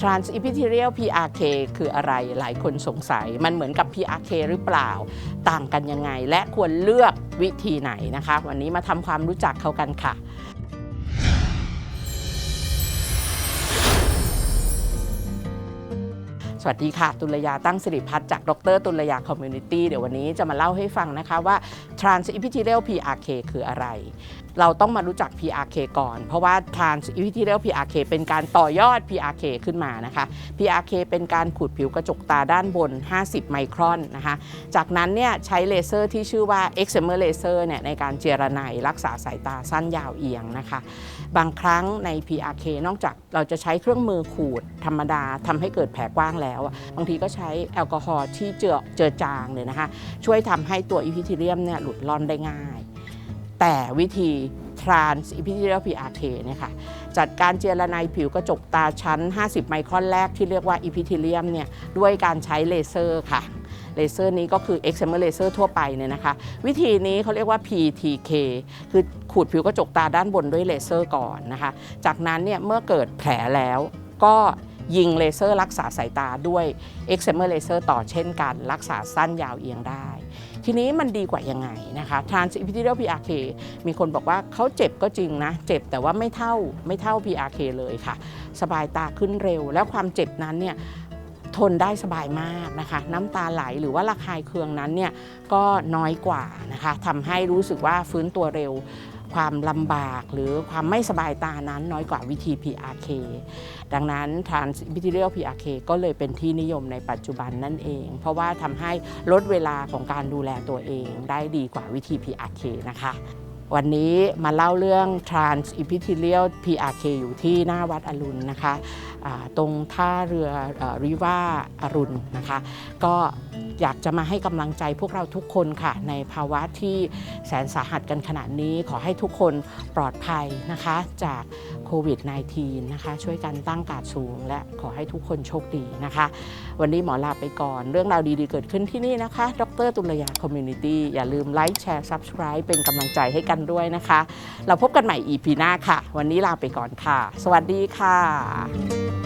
Transepithelial PRK คืออะไรหลายคนสงสัย มันเหมือนกับ PRK หรือเปล่า ต่างกันยังไง และควรเลือกวิธีไหนนะคะ วันนี้มาทำความรู้จักเขากันค่ะ สวัสดีค่ะ ตุลยาตั้งสิริพัฒน์จากดร ตุลยาคอมมูนิตี้เดี๋ยววันนี้จะมาเล่าให้ฟังนะคะว่า Transepithelial PRK คืออะไร เราต้องมารู้จัก PRK ก่อน เพราะว่า Transepithelial PRK เป็นการต่อยอด PRK ขึ้นมานะคะ PRK เป็นการขูดผิวกระจกตาด้านบน 50 ไมครอนนะคะ จากนั้นเนี่ยใช้เลเซอร์ที่ชื่อว่า Excimer Laser เนี่ยในการเจรไนรักษาสายตาสั้นยาวเอียงนะคะ บางครั้งใน PRK นอกจากเราจะใช้เครื่องมือขูดธรรมดาทำให้เกิดแผลกว้างแล้วอะบางทีก็ใช้แอลกอฮอล์ที่เจือเจือจางเนี่ยนะคะช่วยทำให้ตัวอีพิธีเรียมเนี่ยหลุดล่อนได้ง่าย แต่วิธี trans epithelial PRK เนี่ยค่ะจัดการเจรไนผิวกระจกตาชั้น 50 ไมครอนแรกที่เรียกว่า epithelium เนี่ยด้วยการใช้เลเซอร์ค่ะเลเซอร์นี้ก็คือ excimer laser ทั่วไปเนี่ยนะคะ วิธีนี้เขาเรียกว่า PTK คือขูดผิวกระจกตาด้านบนด้วยเลเซอร์ก่อนนะคะ จากนั้นเนี่ยเมื่อเกิดแผลแล้วก็ ยิงเลเซอร์รักษาสายตาด้วย excimer laser ต่อเช่นกัน รักษาสั้นยาวเอียงได้ ทีนี้มันดีกว่ายังไงนะคะ transepithelial PRK มีคนบอกว่าเขาเจ็บก็จริงนะ เจ็บแต่ว่าไม่เท่าไม่เท่า PRK เลยค่ะ สบายตาขึ้นเร็ว แล้วความเจ็บนั้นเนี่ยทนได้สบายมากนะคะ น้ำตาไหลหรือว่าระคายเคืองนั้นเนี่ยก็น้อยกว่านะคะทำให้รู้สึกว่าฟื้นตัวเร็ว ความลำบากหรือความไม่สบายตานั้นน้อยกว่าวิธี PRK ดังนั้น Transepithelial PRK ก็เลยเป็นที่นิยมในปัจจุบันนั่นเอง เพราะว่าทำให้ลดเวลาของการดูแลตัวเองได้ดีกว่าวิธี PRK นะคะวันนี้มาเล่าเรื่อง Transepithelial PRK อยู่ที่หน้าวัดอรุณนะคะตรงท่าเรือริว่าอรุณนะคะ ก็ อยากจะมาให้กำลังใจพวกเราทุกคนค่ะ ในภาวะที่แสนสาหัสกันขนาดนี้ขอให้ทุกคนปลอดภัยนะคะ จากโควิด -19 นะคะ ช่วยกันตั้งการดสูง และขอให้ทุกคนโชคดีนะคะ วันนี้หมอลาไปก่อน เรื่องราวดีๆ เกิดขึ้นที่นี่นะคะ ดรตุลยาคอมมูนิตี้อย่าลืมไลค์แชร์ Subscribe เป็นกำลังใจให้กันด้วยนะคะ เราพบกันใหม่ EP หน้าค่ะ วันนี้ลาไปก่อนค่ะ สวัสดีค่ะ